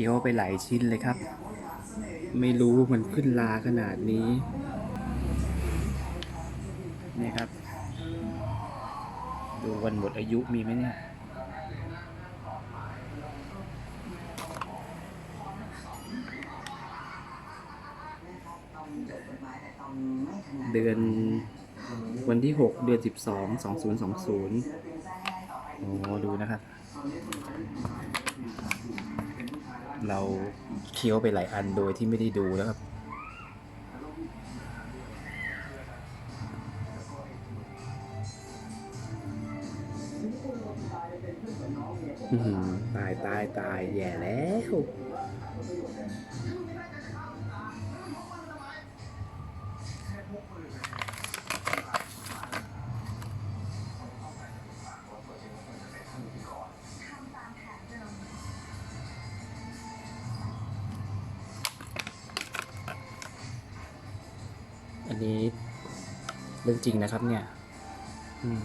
คี้ยวไปหลายชิ้นเลยครับ ไม่รู้มันขึ้นลาขนาดนี้ นี่ครับ ดูวันหมดอายุมีไหมเนี่ยเดือนวันที่ 6 เดือน 12 2020 โอ้ดูนะครับ เราเคี้ยวไปหลายอันโดยที่ไม่ได้ดูแล้วครับอือหือตายตายตายแย่แล้ว อันนี้เรื่องจริงนะครับเนี่ย อืม